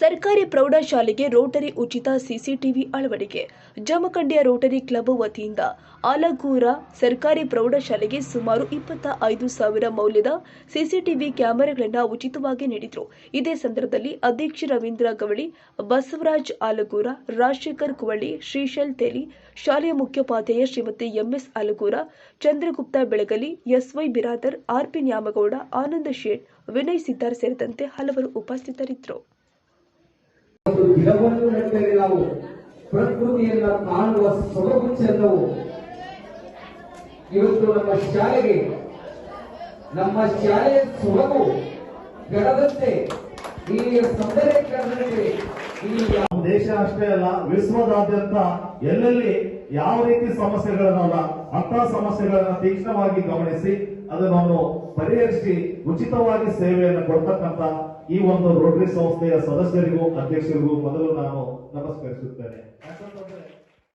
ಸರ್ಕಾರಿ ಪ್ರೌಢಶಾಲೆಗೆ ರೋಟರಿ ಉಚಿತ ಸಿಸಿಟಿವಿ ಅಳವಡಿಕೆ. ಜಮಖಂಡಿಯ ರೋಟರಿ ಕ್ಲಬ್ ವತಿಯಿಂದ ಆಲಗೂರ ಸರ್ಕಾರಿ ಪ್ರೌಢಶಾಲೆಗೆ ಸುಮಾರು ಇಪ್ಪತ್ತ ಐದು ಸಾವಿರ ಮೌಲ್ಯದ ಸಿಸಿಟಿವಿ ಕ್ಯಾಮೆರಾಗಳನ್ನು ಉಚಿತವಾಗಿ ನೀಡಿದರು. ಇದೇ ಸಂದರ್ಭದಲ್ಲಿ ಅಧ್ಯಕ್ಷ ರವೀಂದ್ರ ಗವಳಿ, ಬಸವರಾಜ್ ಆಲಗೂರ, ರಾಜಶೇಖರ್ ಕುವಳ್ಳಿ, ಶ್ರೀಶೈಲ್ ತೇಲಿ, ಶಾಲೆಯ ಮುಖ್ಯೋಪಾಧ್ಯಾಯ Shrimati MS Alagur, Chandragupta Belagali, SY Biradar RP Nyamagouda, Ananda Shet, Vinay Siddar ಸೇರಿದಂತೆ ಹಲವರು ಉಪಸ್ಥಿತರಿದ್ದರು. ಗಿಡವನ್ನು ನೆಟ್ಟರೆ ನಾವು ಪ್ರಕೃತಿಯನ್ನ ಕಾಣುವ ಸೊಬಗು ಚೆಂದವು ಇವತ್ತು ನಮ್ಮ ಶಾಲೆಗೆ, ನಮ್ಮ ಶಾಲೆಯ ಸೊಬಗು ಬೆಳೆದಂತೆ ಇಲ್ಲಿಯ ಸೌಂದರ್ಯ ದೇಶ ಅಷ್ಟೇ ಅಲ್ಲ, ವಿಶ್ವದಾದ್ಯಂತ ಎಲ್ಲೆಲ್ಲಿ ಯಾವ ರೀತಿ ಸಮಸ್ಯೆಗಳನ್ನಲ್ಲ ಅಂತ ಸಮಸ್ಯೆಗಳನ್ನ ತೀಕ್ಷ್ಣವಾಗಿ ಗಮನಿಸಿ, ಅದನ್ನು ಪರಿಹರಿಸಿ ಉಚಿತವಾಗಿ ಸೇವೆಯನ್ನು ಕೊಡ್ತಕ್ಕಂತ ಈ ಒಂದು ರೋಟರಿ ಸಂಸ್ಥೆಯ ಸದಸ್ಯರಿಗೂ, ಅಧ್ಯಕ್ಷರಿಗೂ ಮೊದಲು ನಾನು ನಮಸ್ಕರಿಸುತ್ತೇನೆ.